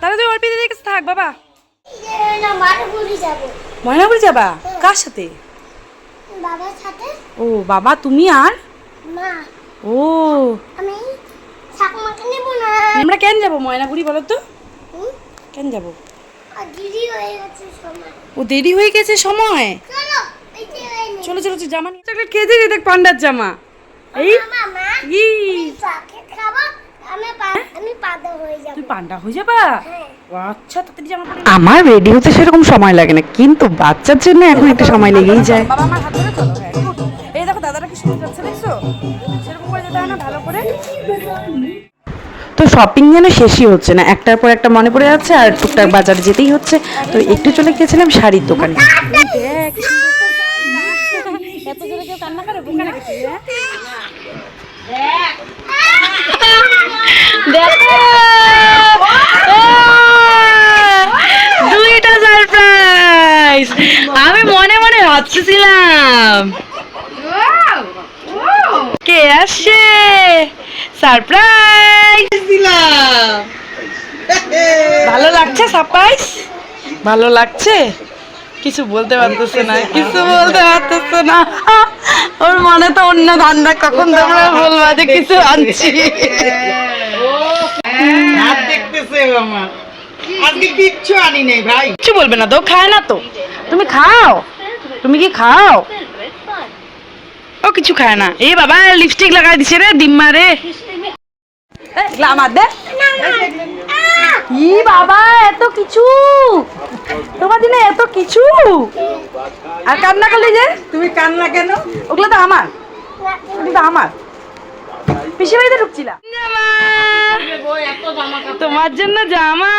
তাহলে তুই অর্পিতা দিদির কাছে থাক বাবা। না ময়নাপুরি যাবা। কার সাথে? বাবার সাথে। ও বাবা তুমি আর? মা। ও। আমি ঠাকুমাকে নেব না। আমরা কেন যাব ময়নাপুরি বলো তো? কেন যাব? দিদি হয়ে গেছে সময়। ও দেরি হয়ে গেছে সময়? চলো। চলো চলো জামা চকলেট খেয়েছে রে দেখ পান্ডার জামা। এই মা মা। ই চকলেট খাব আমি পা- আমি পাদা হয়ে যাব তুই পান্ডা হয়ে যাবা? হ্যাঁ। আচ্ছা তাড়াতাড়ি জামা পরে আমার রেডি হতে সেরকম সময় লাগে না কিন্তু বাচ্চার জন্য এখন একটা সময় লেগেই যায়। বাবা আমার হাত ধরে চলো। হ্যাঁ এই দেখো দাদারা কি সুন্দর যাচ্ছে দেখছ? সেরকম করে যেতে হয় না ভালো করে। তো শপিং যেন শেষই হচ্ছে না একটার পর একটা মনে পড়ে যাচ্ছে আর টুকটাক বাজারে যেতেই হচ্ছে। তো একটু চলে গেছিলাম শাড়ির দোকানে। এত জোরে কেউ কান্না করে বোকা? দেখো! দুইটা সারপ্রাইজ আমি মনে মনে ভাবতেছিলাম। কে আসছে? সারপ্রাইজ দিলাম। ভালো লাগছে সারপ্রাইজ ভালো লাগছে? কিছু বলতে পারতেছে না, কিছু বলতে পারতেছে না। ওর মনে তো অন্য ধান্দা কখন তোমরা বলবা যে কিছু আনছি? দেখতেছে আমার। আজকে কিচ্ছু আনি নেই ভাই। কিছু বলবে না তো খায় না তো। তুমি খাও। তুমি কি খাও? ও কিছু খায় না। এই বাবা লিপস্টিক লাগাই দিছে রে দিম্মা রে দে। ই বাবা এত কিছু? তোমার দিনে এত কিছু? আর কান্না করলে যে? তুমি কান্না কেন? ওগুলো তো আমার। ওগুলো তো আমার। পিসি বাড়িতে ঢুকছিলাম। তোমার জন্য জামা।